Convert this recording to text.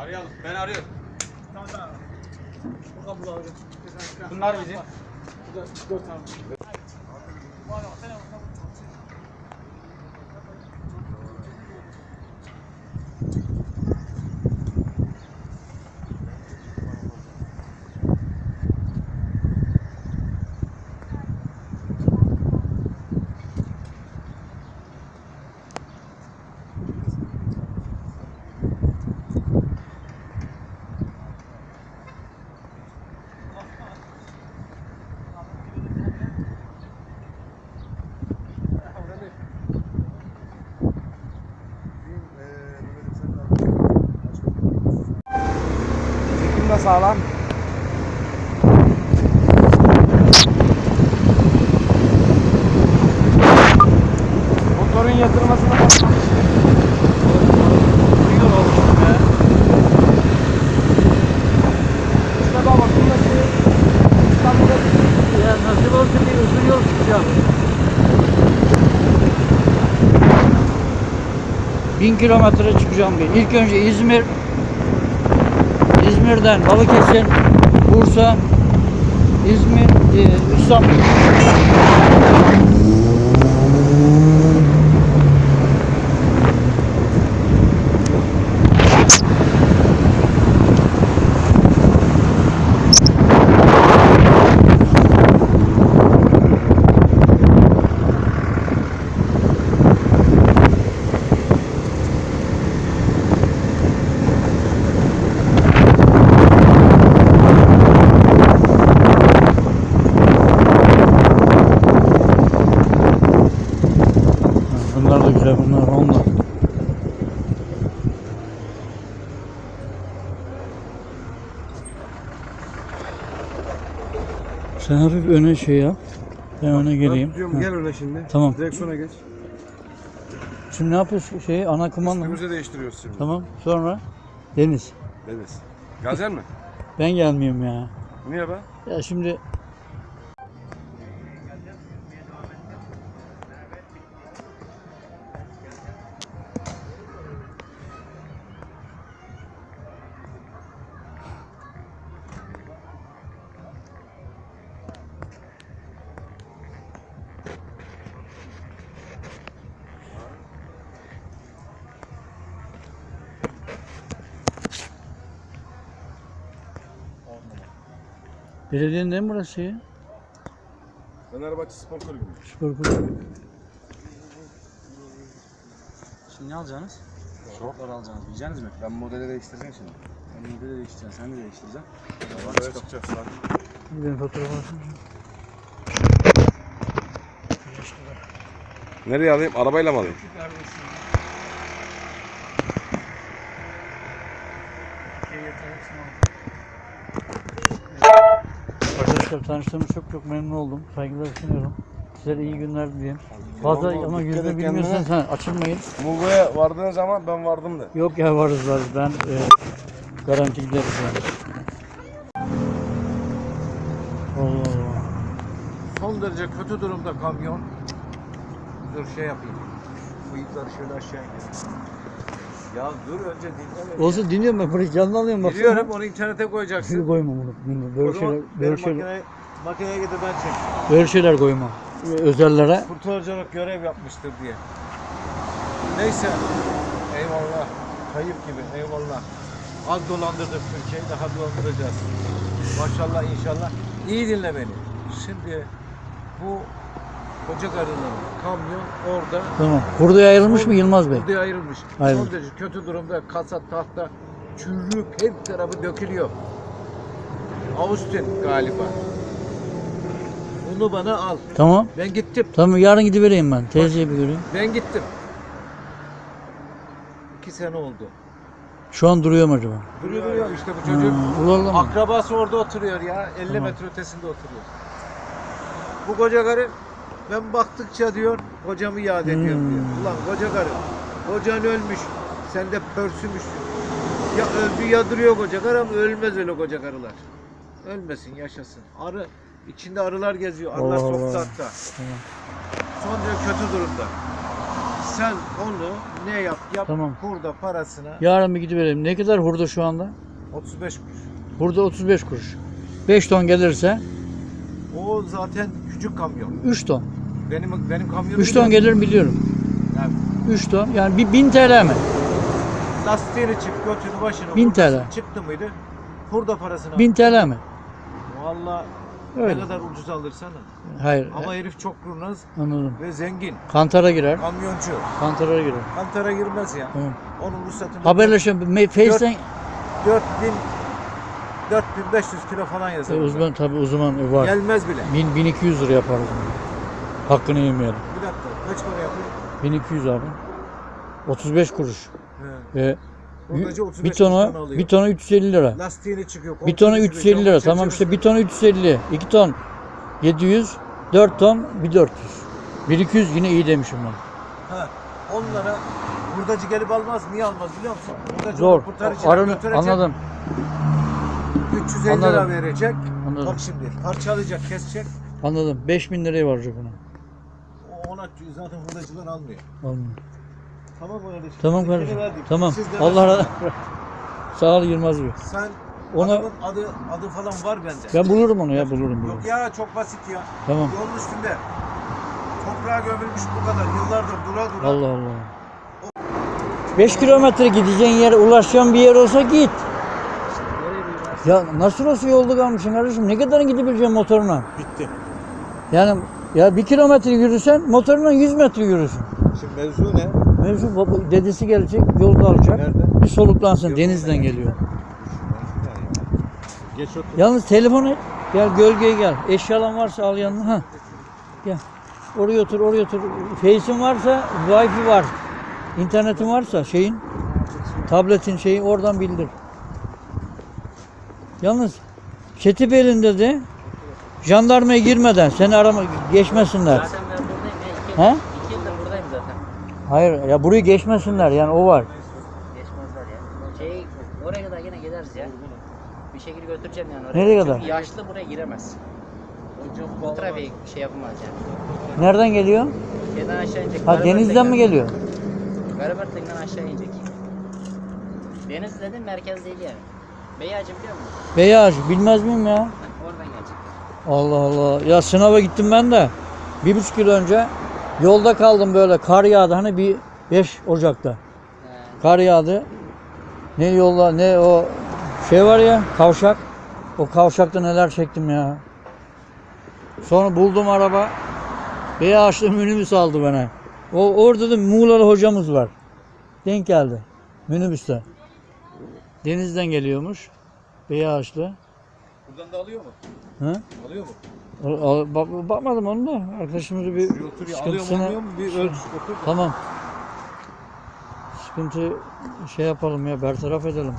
Arayalım. Ben arıyorum. Tamam tamam. Buradan alacağım. Bunlar bizim. Burada dört tane. Var var. Sen al. Çekim de sağlam. Motorun yatırmasına bakmamış. Yol olmuş be. İşte baba burası İstanbul'a Ya nasip olsun bir uzun yol çıkacağım. Bin kilometre çıkacağım bir. İlk önce İzmir, İzmir'den Balıkesir, Bursa, İzmir, e, İstanbul. Bunlar da güzel, bunlar onlar. Sen hafif öne şey yap. Ben öne geleyim. Ha. gel öyle şimdi. Tamam. Direksiyona geç. Şimdi ne yapıyorsun? Şey, ana kumanda mı? Üstümüzü değiştiriyoruz şimdi. Tamam. Sonra Deniz. Deniz. Gelecek mi? Ben gelmiyorum ya. Niye be? Ya şimdi belediyenin değil mi burası ya? Fenerbahçe Spor Kulübü. Spor kulübü. Şimdi ne alacaksınız? Şok. Şoklar alacaksınız. Yiyeceksiniz mi? Ben modeli değiştireceğim şimdi. Ben de değiştireceğim. Sen de değiştireceksin. Buraya çıkacağız. Bir benim fotoğrafı. Nereye alayım? Arabayla mı alayım? Arkadaşlar tanıştığımız çok çok memnun oldum. Saygılar sunuyorum. Size iyi günler dileyim. Fazla ama et bilmiyorsan sen açılmayın. Muğla'ya vardığın zaman ben vardım da. Yok ya varız varız. Ben e, garanti gideriz yani. Allah Allah. Son derece kötü durumda kamyon. Dur şey yapayım. Bıyıkları şöyle aşağı indir. Ya dur önce dinle. Olsun dinliyorum ben burayı canlı alıyorum bak. Biliyorum onu internete Şimdi koyacaksın. koyma bunu. bunu. Böyle şeyler, böyle şeyler, makineye, makineye gidip ben çek. böyle şeyler koyma. Özellere. Kurtarıcılık görev yapmıştır diye. Neyse. Eyvallah. Kayıp gibi eyvallah. Az dolandırdık Türkiye'yi daha dolandıracağız. Maşallah inşallah. İyi dinle beni. Şimdi bu koca karının kamyon orada Tamam. Hurdaya ayrılmış mı Yılmaz Bey? Orada ayrılmış. Ayrılmış. Son derece kötü durumda kasa tahta çürük her tarafı dökülüyor. Austin galiba. Bunu bana al. Tamam. Ben gittim. Tamam yarın gidivereyim ben. Teyzeyi bir göreyim. Ben gittim. İki sene oldu. Şu an duruyor mu acaba? Duruyor duruyor işte bu çocuk. Hmm, mı? Akrabası orada oturuyor ya. 50 Tamam. metre ötesinde oturuyor. Bu koca karı ben baktıkça diyor kocamı yad ediyorum Hmm. diyor. Ulan koca karı. Kocan ölmüş. Sen de pörsümüşsün. Ya öldü ya duruyor koca karı ama ölmez öyle koca karılar. Ölmesin yaşasın. Arı içinde arılar geziyor. Arılar Allah Allah. sokakta. Tamam. Son derece kötü durumda. Sen onu ne yap yap Tamam. hurda parasına Yarın bir gidiverelim. Ne kadar hurda şu anda? 35 kuruş. Hurda 35 kuruş. 5 ton gelirse O zaten küçük kamyon. 3 ton. Benim benim kamyonum 3 ton gelir biliyorum. Yani 3 ton. Yani bir 1000 TL mi? lastiğini çık götünü başına. 1000 hurdası TL. Çıktı mıydı? Hurda parasına. 1000 TL mi? Valla ne Öyle. kadar ucuz alırsan al. Hayır. Ama herif çok kurnaz Anladım. ve zengin. Kantara girer. Kamyoncu. Kantara girer. Kantara girmez ya. Tamam. Onun ruhsatını Haberleşelim. Me- Face'ten 4000 4500 kilo falan yazar. e, uzman tabii uzman e, var. Gelmez bile. 1000 1200 lira yaparız. Hakkını yemeyelim. Bir dakika kaç para yapıyor? 1200 abi. 35 kuruş. He. E, Hurdacı bir 35 tonu alıyor. bir tonu 350 lira. Lastiğini çıkıyor. Bir tonu koltuğunu 350 çıkıyor, lira. Tamam işte bir tonu 350. 2 ton 700. 4 ton bir 400. 1200 yine iyi demişim ben. Ha, onlara hurdacı gelip almaz. Niye almaz biliyor musun? Hurdacı Zor. onu kurtarıcıdan Arını götürecek. anladım. 350 lira Anladım. verecek. Anladım. Bak şimdi parçalayacak, kesecek. Anladım. 5000 liraya varacak ona. Ona zaten hurdacıdan almıyor. Anladım. Tamam kardeşim? Tamam kardeşim. Tamam. Siz de Allah razı Sağ ol Yılmaz Bey. Sen Ona- adamın adı adı falan var bende. Ben bulurum onu ya bulurum. Yok bulurum. ya çok basit ya. Tamam. Yolun üstünde. Toprağa gömülmüş bu kadar. Yıllardır dura dura. Allah Allah. 5 kilometre gideceğin yere ulaşacağın bir yer olsa git. Ya nasıl olsa yolda kalmışsın kardeşim? Ne kadar gidebileceğim motoruna? Bitti. Yani ya bir kilometre yürüsen motoruna 100 metre yürüsün. Şimdi mevzu ne? Mevzu baba, dedesi gelecek, yolda alacak. Nerede? Bir soluklansın, denizden geliyor. Geç otur. Yalnız telefon et. Gel gölgeye gel. Eşyalan varsa al yanına. Ha. Gel. Oraya otur, oraya otur. Face'in varsa Wi-Fi var. İnternetin varsa şeyin, tabletin şeyi oradan bildir. Yalnız Ketibeli'nde de jandarmaya girmeden seni arama geçmesinler. Zaten ben buradayım ya. He? İki, iki yıldır buradayım zaten. Hayır ya burayı geçmesinler yani o var. Geçmezler ya. Şey, oraya kadar yine gideriz ya. Bir şekilde götüreceğim yani oraya. Nereye Çünkü kadar? yaşlı buraya giremez. Bu trafik şey yapamaz yani. Nereden geliyor? Şeyden aşağı inecek. Ha denizden mi geliyor? Garibertek'ten aşağı inecek. Deniz dedim merkez değil yani. Beyacı biliyor musun? Beyaz bilmez miyim ya? Allah Allah. Ya sınava gittim ben de. Bir buçuk yıl önce yolda kaldım böyle kar yağdı hani bir 5 Ocak'ta. Kar yağdı. Ne yolda ne o şey var ya kavşak. O kavşakta neler çektim ya. Sonra buldum araba. Beyazlı minibüs aldı bana. O orada da Muğla'lı hocamız var. Denk geldi. Minibüste. Denizden geliyormuş. Beyazlı. Buradan da alıyor mu? Hı? Alıyor mu? Al- al- bak- bakmadım onu da. Arkadaşımızı bir Bir otur ya. Alıyor mu sıkıntısına... almıyor mu? Bir ölç otur. Tamam. Sıkıntı şey yapalım ya bertaraf edelim.